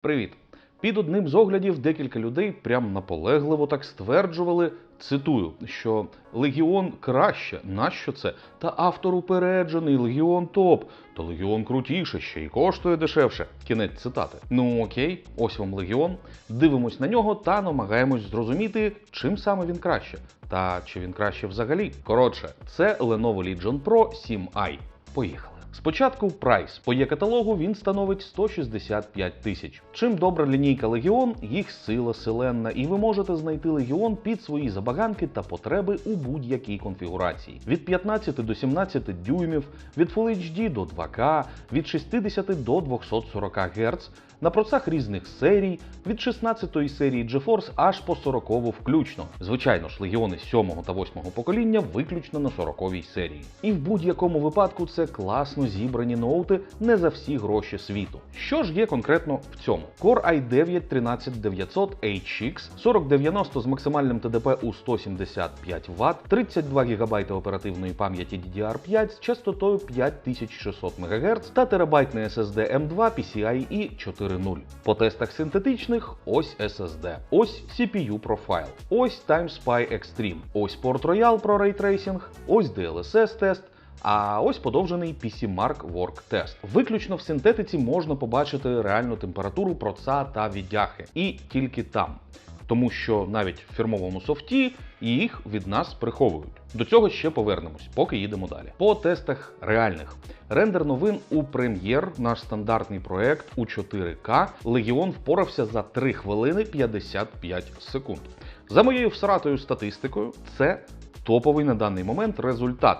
Привіт! Під одним з оглядів декілька людей прям наполегливо так стверджували, цитую, що Легіон краще, нащо це? Та автор упереджений, Легіон топ, то Легіон крутіше, ще й коштує дешевше. Кінець цитати. Ну окей, ось вам Легіон. Дивимось на нього та намагаємось зрозуміти, чим саме він краще. Та чи він краще взагалі. Коротше, це Lenovo Legion Pro 7i. Поїхали. Спочатку прайс. По є-каталогу він становить 165 тисяч. Чим добра лінійка Легіон, їх сила селенна, і ви можете знайти Легіон під свої забаганки та потреби у будь-якій конфігурації. Від 15 до 17 дюймів, від Full HD до 2К, від 60 до 240 Гц, на процах різних серій, від 16 серії GeForce аж по 40 включно. Звичайно ж, легіони 7 та 8 покоління виключно на 40-й серії. І в будь-якому випадку це класно зібрані ноути не за всі гроші світу. Що ж є конкретно в цьому? Core i9 13900 HX, 4090 з максимальним ТДП у 175 Вт, 32 ГБ оперативної пам'яті DDR5 з частотою 5600 МГц та терабайтний SSD M2 PCIe 4.0. По тестах синтетичних ось SSD, ось CPU Profile, ось TimeSpy Extreme, ось Port Royal Ray Tracing, ось DLSS тест. А ось подовжений PC Mark Work Test. Виключно в синтетиці можна побачити реальну температуру проца та віддяхи. І тільки там. Тому що навіть в фірмовому софті їх від нас приховують. До цього ще повернемось, поки їдемо далі. По тестах реальних. Рендер новин у Premiere, наш стандартний проект у 4К, Легіон впорався за 3 хвилини 55 секунд. За моєю всратою статистикою, це топовий на даний момент результат.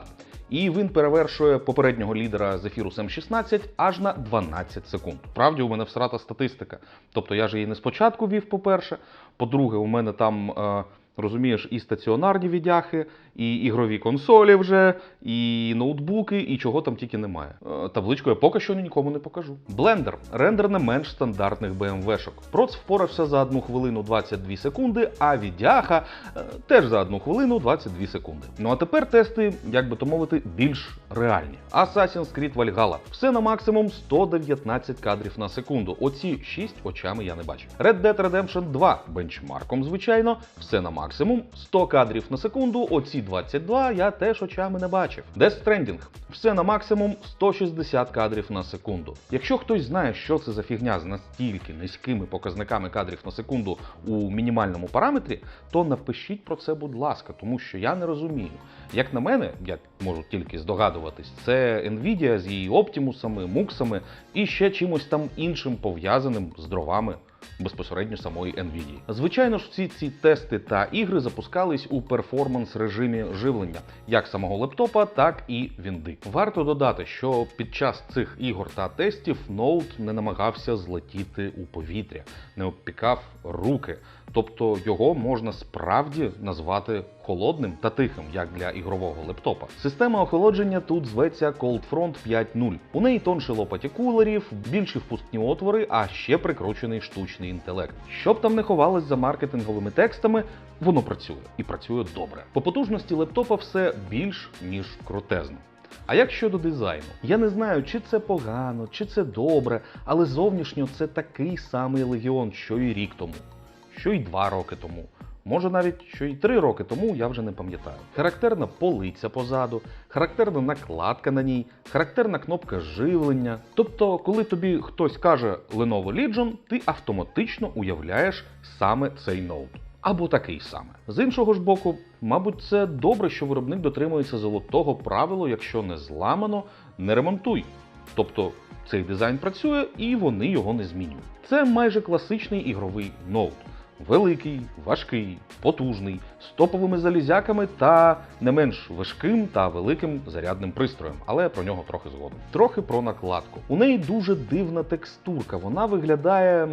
І він перевершує попереднього лідера зефіру М 16 аж на 12 секунд. Правді, у мене всрата статистика. Тобто я ж її не спочатку вів, по-перше. По-друге, у мене там, е, розумієш, і стаціонарні віддяхи, і ігрові консолі вже, і ноутбуки, і чого там тільки немає. Е, табличку я поки що нікому не покажу. Блендер рендер не менш стандартних BMW-шок. Проц впорався за 1 хвилину 22 секунди, а віддяха е, теж за 1 хвилину 22 секунди. Ну а тепер тести, як би то мовити, більш реальні. Assassin's Creed Valhalla. Все на максимум 119 кадрів на секунду. Оці 6 очами я не бачив. Red Dead Redemption 2 бенчмарком, звичайно, все на максимум 100 кадрів на секунду. Оці 22 я теж очами не бачив. Death Stranding. все на максимум 160 кадрів на секунду. Якщо хтось знає, що це за фігня з настільки низькими показниками кадрів на секунду у мінімальному параметрі, то напишіть про це, будь ласка, тому що я не розумію. Як на мене, я можу тільки здогадуватись, це Nvidia з її оптимусами, муксами і ще чимось там іншим пов'язаним з дровами безпосередньо самої Nvidia. Звичайно ж, всі ці тести та ігри запускались у перформанс режимі живлення як самого лептопа, так і вінди. Варто додати, що під час цих ігор та тестів ноут не намагався злетіти у повітря, не обпікав руки. Тобто його можна справді назвати холодним та тихим, як для ігрового лептопа. Система охолодження тут зветься Cold Front 5.0. У неї тонше лопаті кулерів, більші впускні отвори, а ще прикручений штучний інтелект. Що б там не ховалось за маркетинговими текстами, воно працює і працює добре. По потужності лептопа все більш ніж крутезно. А як щодо дизайну, я не знаю, чи це погано, чи це добре, але зовнішньо це такий самий легіон, що і рік тому, що й два роки тому. Може навіть що й три роки тому, я вже не пам'ятаю. Характерна полиця позаду, характерна накладка на ній, характерна кнопка живлення. Тобто, коли тобі хтось каже Lenovo Legion, ти автоматично уявляєш саме цей ноут. Або такий саме. З іншого ж боку, мабуть, це добре, що виробник дотримується золотого правила, якщо не зламано, не ремонтуй. Тобто цей дизайн працює і вони його не змінюють. Це майже класичний ігровий ноут. Великий, важкий, потужний, з топовими залізяками та не менш важким та великим зарядним пристроєм, але про нього трохи згодом. Трохи про накладку. У неї дуже дивна текстурка. Вона виглядає.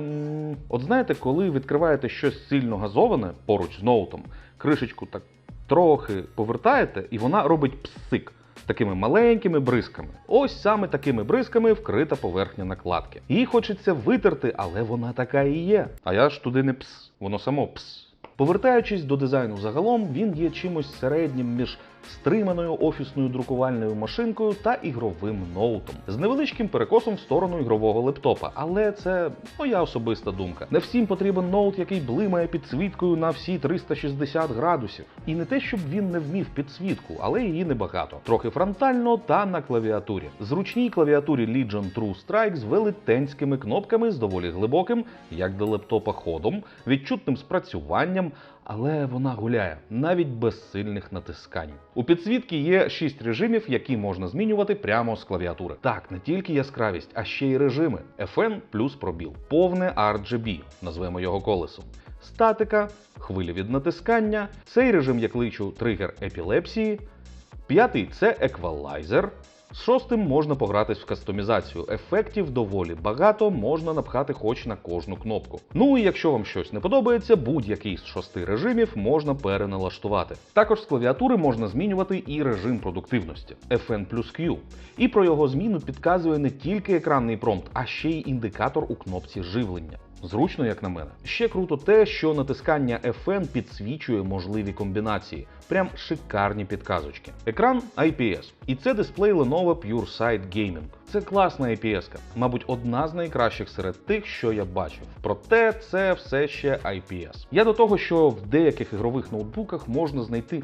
От знаєте, коли відкриваєте щось сильно газоване поруч з ноутом, кришечку так трохи повертаєте, і вона робить псик. Такими маленькими бризками. Ось саме такими бризками вкрита поверхня накладки. Її хочеться витерти, але вона така і є. А я ж туди не пс, воно само пс. Повертаючись до дизайну загалом, він є чимось середнім між стриманою офісною друкувальною машинкою та ігровим ноутом з невеличким перекосом в сторону ігрового лептопа. Але це моя особиста думка. Не всім потрібен ноут, який блимає підсвіткою на всі 360 градусів. І не те, щоб він не вмів підсвітку, але її небагато. Трохи фронтально та на клавіатурі. Зручній клавіатурі Legion True Strike з велетенськими кнопками з доволі глибоким, як до лептопа ходом, відчутним спрацюванням. Але вона гуляє навіть без сильних натискань. У підсвітки є 6 режимів, які можна змінювати прямо з клавіатури. Так, не тільки яскравість, а ще й режими FN плюс пробіл, повне RGB, назвемо його колесом. Статика, хвилі від натискання. Цей режим я кличу тригер епілепсії. П'ятий це еквалайзер. З шостим можна погратись в кастомізацію. Ефектів доволі багато, можна напхати хоч на кожну кнопку. Ну і якщо вам щось не подобається, будь-який з шести режимів можна переналаштувати. Також з клавіатури можна змінювати і режим продуктивності FN Q. І про його зміну підказує не тільки екранний промпт, а ще й індикатор у кнопці живлення. Зручно, як на мене. Ще круто те, що натискання FN підсвічує можливі комбінації. Прям шикарні підказочки. Екран IPS. І це дисплей Lenovo PureSight Gaming. Це класна IPS-ка, мабуть, одна з найкращих серед тих, що я бачив. Проте це все ще IPS. Я до того, що в деяких ігрових ноутбуках можна знайти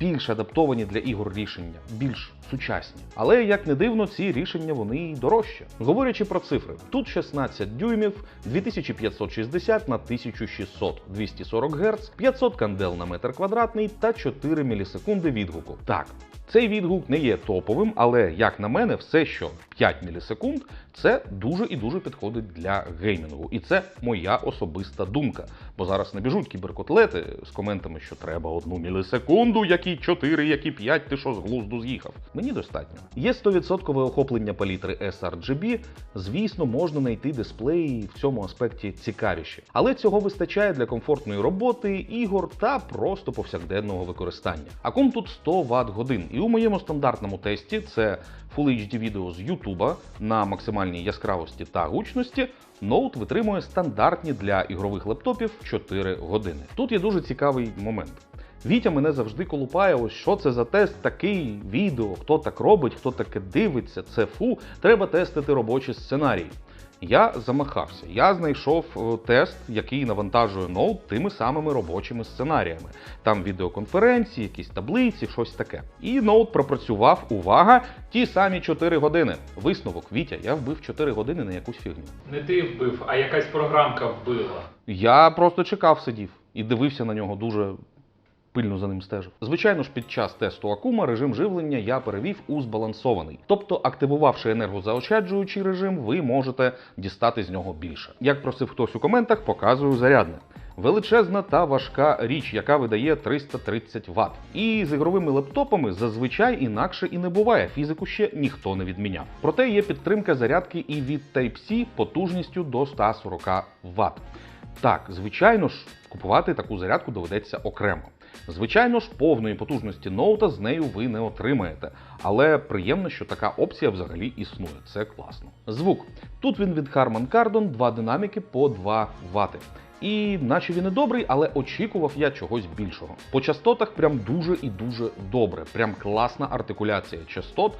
більш адаптовані для ігор рішення, більш сучасні. Але як не дивно, ці рішення вони дорожчі. Говорячи про цифри, тут 16 дюймів, 2560 на 1600, 240 Гц, 500 кандел на метр квадратний та 4 мілісекунди відгуку. Так. Цей відгук не є топовим, але як на мене, все, що 5 мілісекунд, це дуже і дуже підходить для геймінгу. І це моя особиста думка. Бо зараз набіжуть кіберкотлети з коментами, що треба одну мілісекунду, які 4, які 5, ти що з глузду з'їхав. Мені достатньо. Є 100% охоплення палітри sRGB. Звісно, можна знайти дисплеї в цьому аспекті цікавіші. Але цього вистачає для комфортної роботи, ігор та просто повсякденного використання. Акум тут 100 Вт годин. І у моєму стандартному тесті це Full HD відео з YouTube на максимальній яскравості та гучності. Ноут витримує стандартні для ігрових лептопів 4 години. Тут є дуже цікавий момент. Вітя мене завжди колупає, ось що це за тест, такий відео, хто так робить, хто таке дивиться, це фу, треба тестити робочі сценарії. Я замахався. Я знайшов е, тест, який навантажує ноут тими самими робочими сценаріями. Там відеоконференції, якісь таблиці, щось таке. І ноут пропрацював, увага, ті самі 4 години. Висновок, Вітя, я вбив 4 години на якусь фігню. Не ти вбив, а якась програмка вбила. Я просто чекав, сидів і дивився на нього дуже. Пильно за ним стежив. Звичайно ж, під час тесту Акума режим живлення я перевів у збалансований. Тобто, активувавши енергозаощаджуючий режим, ви можете дістати з нього більше. Як просив хтось у коментах, показую зарядне. Величезна та важка річ, яка видає 330 Вт. І з ігровими лептопами зазвичай інакше і не буває. Фізику ще ніхто не відміняв. Проте є підтримка зарядки і від Type-C потужністю до 140 Вт. Так, звичайно ж, купувати таку зарядку доведеться окремо. Звичайно ж, повної потужності ноута з нею ви не отримаєте, але приємно, що така опція взагалі існує. Це класно. Звук. Тут він від Harman Kardon, два динаміки по 2 Вт. І наче він і добрий, але очікував я чогось більшого. По частотах прям дуже і дуже добре. Прям класна артикуляція частот,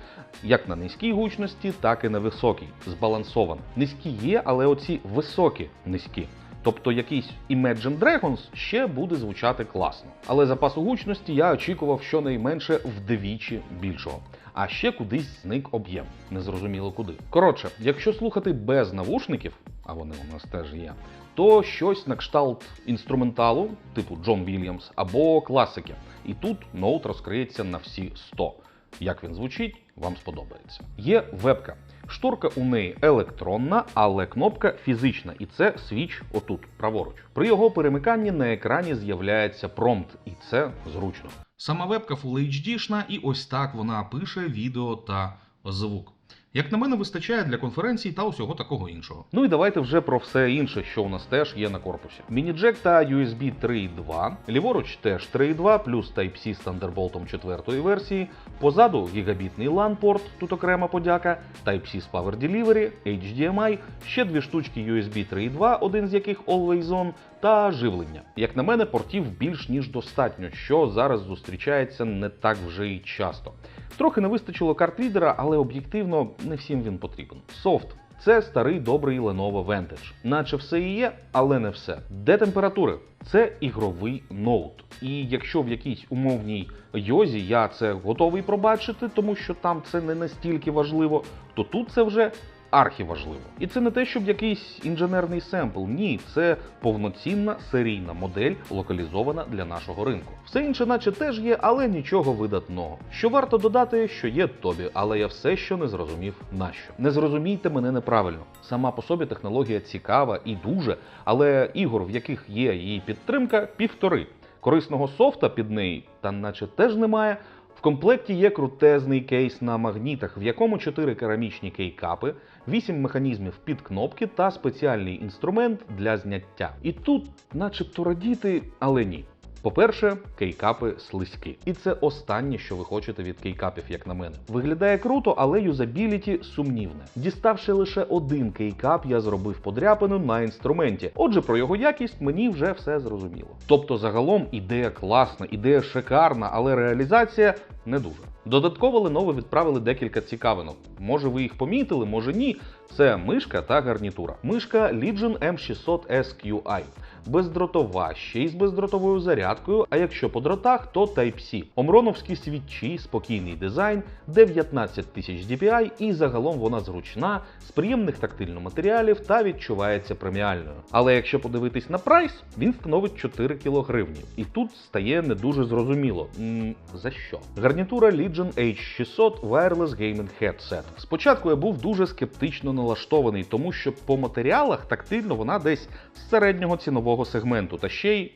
як на низькій гучності, так і на високій. Збалансована. Низькі є, але оці високі низькі. Тобто якийсь Imagine Dragons ще буде звучати класно. Але запасу гучності я очікував щонайменше вдвічі більшого. А ще кудись зник об'єм. Незрозуміло куди. Коротше, якщо слухати без навушників, а вони у нас теж є, то щось на кшталт інструменталу, типу Джон Вільямс, або класики. І тут ноут розкриється на всі 100. Як він звучить, вам сподобається. Є вебка. Шторка у неї електронна, але кнопка фізична, і це свіч отут, праворуч. При його перемиканні на екрані з'являється промпт, і це зручно. Сама вебка Full HD-шна, і ось так вона пише відео та звук. Як на мене, вистачає для конференцій та усього такого іншого. Ну і давайте вже про все інше, що у нас теж є на корпусі. Міні-джек та USB 3.2, ліворуч теж 3.2, плюс Type-C з Thunderbolt 4 версії. Позаду гігабітний LAN порт, тут окрема подяка, Type-C з Power Delivery, HDMI, ще дві штучки USB 3.2, один з яких Always On, та живлення. Як на мене, портів більш ніж достатньо, що зараз зустрічається не так вже й часто. Трохи не вистачило картрідера, але об'єктивно не всім він потрібен. Софт. Це старий добрий Lenovo Vantage. Наче все і є, але не все. Де температури? Це ігровий ноут. І якщо в якійсь умовній йозі я це готовий пробачити, тому що там це не настільки важливо, то тут це вже архіважливо. І це не те, щоб якийсь інженерний семпл. Ні, це повноцінна серійна модель, локалізована для нашого ринку. Все інше, наче теж є, але нічого видатного. Що варто додати, що є тобі, але я все ще не зрозумів нащо. Не зрозумійте мене неправильно. Сама по собі технологія цікава і дуже, але ігор, в яких є її підтримка, півтори. Корисного софта під неї, та наче теж немає. В комплекті є крутезний кейс на магнітах, в якому 4 керамічні кейкапи, 8 механізмів під кнопки та спеціальний інструмент для зняття. І тут, начебто, радіти, але ні. По-перше, кейкапи слизькі. І це останнє, що ви хочете від кейкапів, як на мене. Виглядає круто, але юзабіліті сумнівне. Діставши лише один кейкап, я зробив подряпину на інструменті. Отже, про його якість мені вже все зрозуміло. Тобто, загалом ідея класна, ідея шикарна, але реалізація не дуже. Додатково Lenovo відправили декілька цікавинок. Може ви їх помітили, може ні. Це мишка та гарнітура. Мишка Legion M600 SQI. Бездротова, ще й з бездротовою зарядкою, а якщо по дротах, то Type-C. Омроновські свічі, спокійний дизайн, 19 тисяч DPI і загалом вона зручна, з приємних тактильно матеріалів та відчувається преміальною. Але якщо подивитись на прайс, він становить 4 кг. гривні. І тут стає не дуже зрозуміло. М, за що? Гарнітура Legion H600 Wireless Gaming Headset. Спочатку я був дуже скептично налаштований, тому що по матеріалах тактильно вона десь з середнього цінового сегменту, та ще й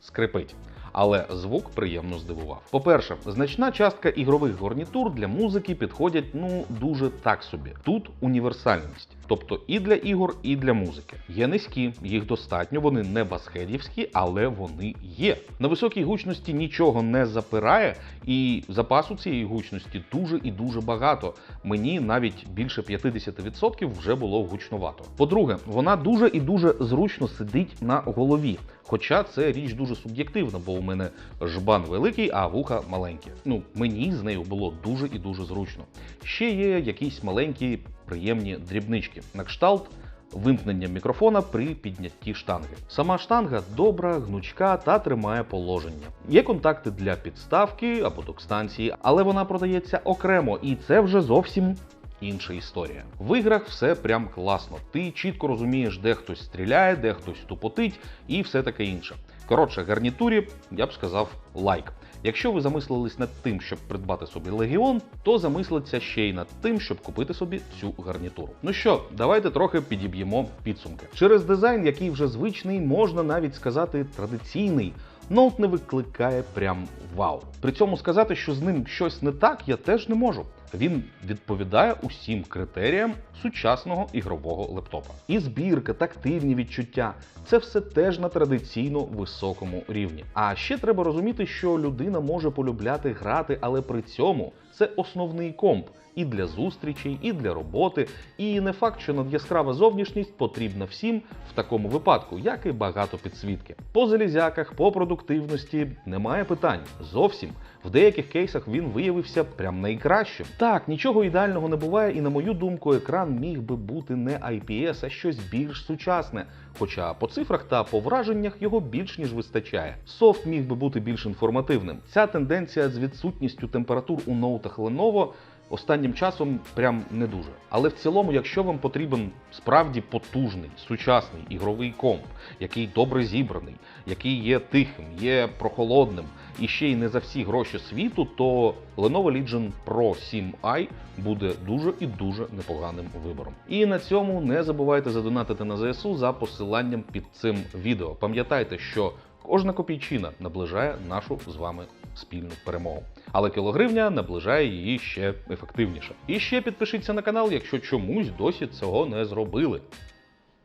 скрипить. Але звук приємно здивував. По-перше, значна частка ігрових гарнітур для музики підходять ну дуже так собі. Тут універсальність, тобто і для ігор, і для музики. Є низькі, їх достатньо, вони не басхедівські, але вони є. На високій гучності нічого не запирає, і запасу цієї гучності дуже і дуже багато. Мені навіть більше 50% вже було гучновато. По-друге, вона дуже і дуже зручно сидить на голові. Хоча це річ дуже суб'єктивна, бо у мене жбан великий, а вуха маленькі. Ну, мені з нею було дуже і дуже зручно. Ще є якісь маленькі приємні дрібнички. На кшталт вимкнення мікрофона при піднятті штанги. Сама штанга добра, гнучка та тримає положення. Є контакти для підставки або док-станції, але вона продається окремо, і це вже зовсім інша історія. В іграх все прям класно. Ти чітко розумієш, де хтось стріляє, де хтось тупотить і все таке інше. Коротше, гарнітурі, я б сказав, лайк. Якщо ви замислились над тим, щоб придбати собі легіон, то замислиться ще й над тим, щоб купити собі цю гарнітуру. Ну що, давайте трохи підіб'ємо підсумки. Через дизайн, який вже звичний, можна навіть сказати традиційний. Ноут не викликає прям вау. При цьому сказати, що з ним щось не так, я теж не можу. Він відповідає усім критеріям сучасного ігрового лептопа. І збірка, тактильні відчуття це все теж на традиційно високому рівні. А ще треба розуміти, що людина може полюбляти грати, але при цьому це основний комп і для зустрічей, і для роботи. І не факт, що надяскрава зовнішність потрібна всім в такому випадку, як і багато підсвітки. По залізяках, по продуктивності немає питань. Зовсім в деяких кейсах він виявився прям найкращим. Так, нічого ідеального не буває, і на мою думку, екран міг би бути не IPS, а щось більш сучасне. Хоча по цифрах та по враженнях його більш ніж вистачає. Софт міг би бути більш інформативним. Ця тенденція з відсутністю температур у ноутах Lenovo останнім часом прям не дуже. Але в цілому, якщо вам потрібен справді потужний, сучасний ігровий комп, який добре зібраний, який є тихим, є прохолодним і ще й не за всі гроші світу, то Lenovo Legion Pro 7i буде дуже і дуже непоганим вибором. І на цьому не забувайте задонатити на ЗСУ за посиланням під цим відео. Пам'ятайте, що кожна копійчина наближає нашу з вами спільну перемогу. Але кілогривня наближає її ще ефективніше. І ще підпишіться на канал, якщо чомусь досі цього не зробили.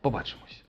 Побачимось.